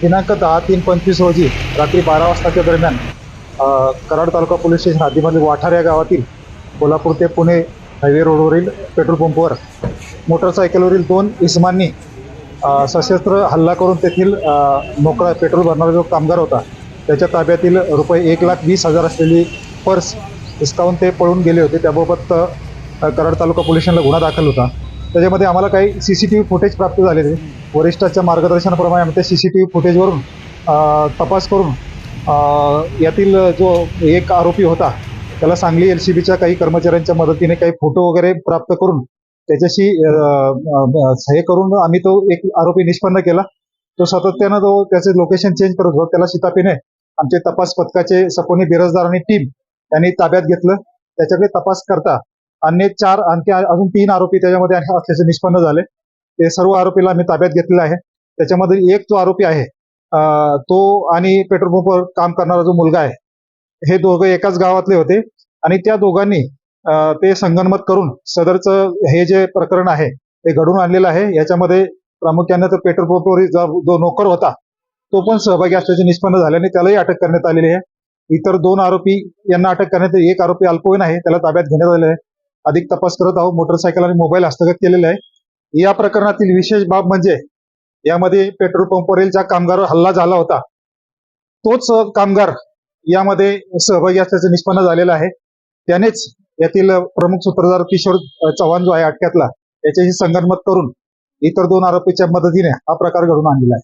दिनांक दहा तीन पंचवीस रोजी रात्री बारा वाजताच्या दरम्यान कराड तालुका पोलीस स्टेशन हद्दीमधील वाठार या गावातील कोल्हापूर ते पुणे हायवे रोडवरील पेट्रोल पंपवर मोटरसायकलवरील दोन इसमांनी सशस्त्र हल्ला करून तेथील मोकळा पेट्रोल भरणारा जो कामगार होता त्याच्या ताब्यातील रुपये एक लाख वीस हजार असलेली पर्स हिसकावून ते पळून गेले होते. त्याबाबत कराड तालुका पोलीस स्टेशनला गुन्हा दाखल होता. त्याच्यामध्ये आम्हाला काही C C T V footage प्राप्त झालेले वरिष्ठाच्या मार्गदर्शनाप्रमाणे आम्ही त्या सी सी टी व्ही फुटेजवरून तपास करून यातील जो एक आरोपी होता त्याला सांगली एल सी बीच्या काही कर्मचाऱ्यांच्या मदतीने काही फोटो वगैरे प्राप्त करून त्याच्याशी हे करून आम्ही तो एक आरोपी निष्पन्न केला. तो सातत्यानं तो त्याचे लोकेशन चेंज करत होता. त्याला शितापीने आमचे तपास पथकाचे सपोनी बिरजदार आणि टीम त्यांनी ताब्यात घेतलं. त्याच्याकडे तपास करता अन्य चार आणखी अजून तीन आरोपी त्याच्यामध्ये असल्याचे निष्पन्न झाले. ते सर्व आरोपीला आम्ही ताब्यात घेतलेला आहे. त्याच्यामध्ये एक जो आरोपी आहे तो आणि पेट्रोल पंपवर काम करणारा जो मुलगा आहे हे दोघं एकाच गावातले होते आणि त्या दोघांनी ते संगनमत करून सदरचं हे जे प्रकरण आहे ते घडून आणलेलं आहे. याच्यामध्ये प्रामुख्याने तर पेट्रोल पंपवर जो जो नोकर होता तो पण सहभागी असल्याचे निष्पन्न झाल्याने त्यालाही अटक करण्यात आलेली आहे. इतर दोन आरोपी यांना अटक करण्यात एक आरोपी अल्पवयीन आहे त्याला ताब्यात घेण्यात आले आहे. अधिक तपास करत आहोत. मोटरसायकल आणि मोबाईल हस्तगत केलेले आहे. या प्रकरणातील विशेष बाब म्हणजे यामध्ये पेट्रोल पंपवरील ज्या कामगारावर हल्ला झाला होता तोच कामगार यामध्ये सहभागी असल्याचं निष्पन्न झालेलं आहे. त्यानेच यातील प्रमुख सूत्रधार किशोर चव्हाण जो आहे अटक्यातला याच्याशी संगनमत करून इतर दोन आरोपीच्या मदतीने हा प्रकार घडून आणलेला आहे.